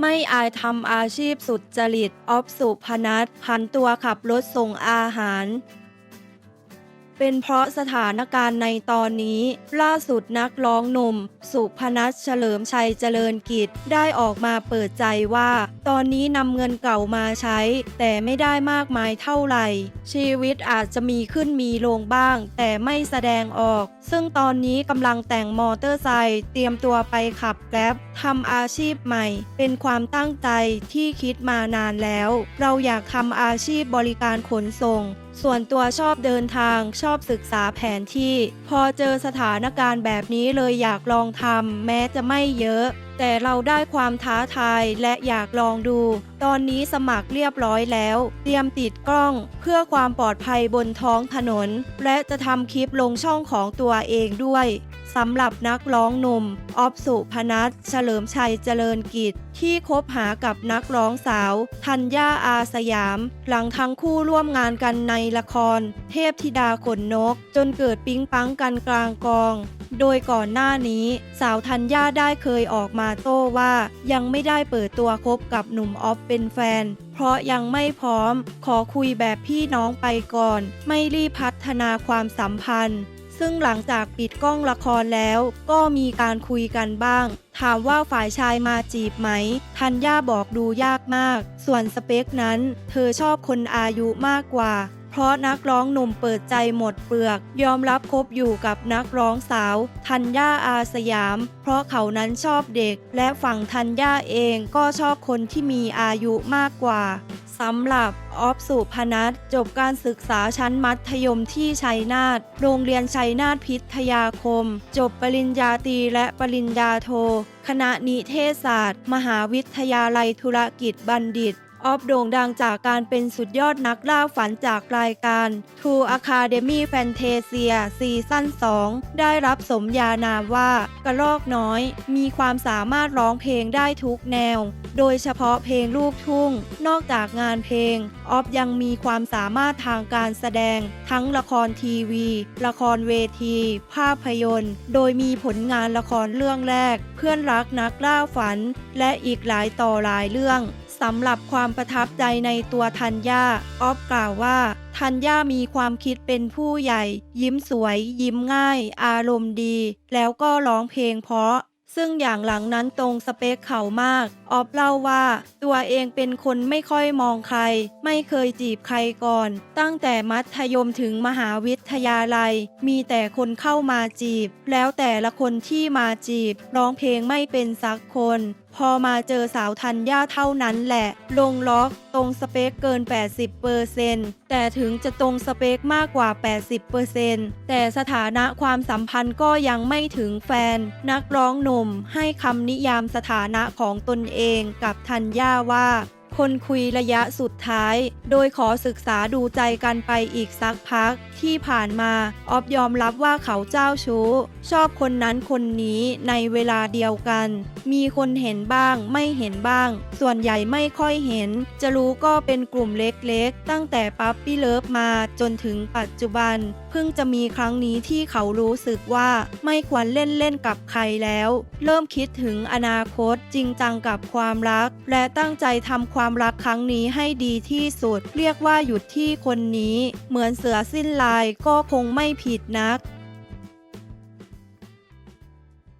ไม่อายทำอาชีพสุดจริตออฟสุพนัทพันตัวขับรถส่งอาหาร เป็นเพราะสถานการณ์ในตอนนี้ ล่าสุดนักร้องหนุ่ม สุพนัทเฉลิมชัยเจริญกิจ ได้ออกมาเปิดใจว่า ตอนนี้นำเงินเก่ามาใช้ แต่ไม่ได้มากมายเท่าไหร่ ชีวิตอาจจะมีขึ้นมีลงบ้าง แต่ไม่แสดงออก ซึ่งตอนนี้กำลังแต่งมอเตอร์ไซค์เตรียมตัวไปขับแกร็บทำอาชีพใหม่ เป็นความตั้งใจที่คิดมานานแล้ว เราอยากทำอาชีพบริการขนส่งส่วนตัวชอบเดินทางชอบศึกษาแผนที่ พอเจอสถานการณ์แบบนี้เลยอยากลองทำแม้จะไม่เยอะ แต่เราได้ความท้าทายและอยากลองดู ตอนนี้สมัครเรียบร้อยแล้ว เตรียมติดกล้องเพื่อความปลอดภัยบนท้องถนน และจะทำคลิปลงช่องของตัวเองด้วย สำหรับนักร้องหนุ่มออฟสุพนัทเฉลิมชัยเจริญกิจ ที่คบหากับนักร้องสาว ธัญญาอาสยาม หลังทั้งคู่ร่วมงานกันในละคร เทพธิดาขนนก จนเกิดปิ๊งปังกันกลางกอง โดยก่อนหน้านี้ สาวธัญญาได้เคยออกมาโต้ว่า ยังไม่ได้เปิดตัวคบกับหนุ่มออฟเป็นแฟน เพราะยังไม่พร้อม ขอคุยแบบพี่น้องไปก่อน ไม่รีบพัฒนาความสัมพันธ์ ซึ่งหลังจากปิดกล้องละครแล้วก็มีการคุยกันบ้าง ถามว่าฝ่ายชายมาจีบไหม ทัญญาบอกดูยากมาก ส่วนสเปคนั้น เธอชอบคนอายุมากกว่า เพราะนักร้องหนุ่มเปิดใจหมดเปลือก ยอมรับคบอยู่กับนักร้องสาวธัญญาอาสยาม เพราะเขานั้นชอบเด็ก และฝั่งธัญญาเองก็ชอบคนที่มีอายุมากกว่า สำหรับออฟสุพนัทจบการศึกษาชั้นมัธยมที่ชัยนาทโรงเรียนชัยนาทพิทยาคม จบปริญญาตรีและปริญญาโท คณะนิเทศศาสตร์ มหาวิทยาลัยธุรกิจบัณฑิต ออฟโด่งดังจากการเป็นสุดยอดนักล่าฝันจากรายการ True Academy Fantasia ซีซั่น 2 ได้รับสมญานามว่ากระรอกน้อย มีความสามารถร้องเพลงได้ทุกแนว โดยเฉพาะเพลงลูกทุ่ง นอกจากงานเพลง ออฟยังมีความสามารถทางการแสดง ทั้งละครทีวี ละครเวที ภาพยนตร์ โดยมีผลงานละครเรื่องแรก เพื่อนรักนักล่าฝัน และอีกหลายต่อหลายเรื่อง สำหรับความประทับใจในตัวธัญญาออฟกล่าวว่าธัญญามีความคิดเป็นผู้ใหญ่ ยิ้มสวย ยิ้มง่าย อารมณ์ดี แล้วก็ร้องเพลงเพราะ ซึ่งอย่างหลังนั้นตรงสเปคเขามาก ออฟเล่าว่า ตัวเองเป็นคนไม่ค่อยมองใคร ไม่เคยจีบใครก่อน ตั้งแต่มัธยมถึงมหาวิทยาลัย มีแต่คนเข้ามาจีบ แล้วแต่ละคนที่มาจีบ ร้องเพลงไม่เป็นสักคนพอมาเจอสาวธัญญาเท่านั้นแหละ ลงล็อกตรงสเปคเกิน 80%แต่ถึงจะตรงสเปคมากกว่า 80%แต่สถานะความสัมพันธ์ก็ยังไม่ถึงแฟน นักร้องหนุ่มให้คำนิยามสถานะของตนเองกับธัญญาว่า คนคุยระยะสุดท้าย โดยขอศึกษาดูใจกันไปอีกสักพัก ที่ผ่านมาออฟยอมรับว่าเขาเจ้าชู้ ชอบคนนั้นคนนี้ในเวลาเดียวกัน มีคนเห็นบ้างไม่เห็นบ้าง ส่วนใหญ่ไม่ค่อยเห็น จะรู้ก็เป็นกลุ่มเล็กๆ ตั้งแต่ปั๊บปี้เลิฟมาจนถึงปัจจุบัน เพิ่งจะมีครั้งนี้ที่เขารู้สึกว่าไม่ควรเล่นเล่นกับใครแล้ว เริ่มคิดถึงอนาคตจริงจังกับความรัก และตั้งใจทำความความรักครั้งนี้ให้ดีที่สุด เรียกว่าหยุดที่คนนี้ เหมือนเสือสิ้นลายก็คงไม่ผิดนัก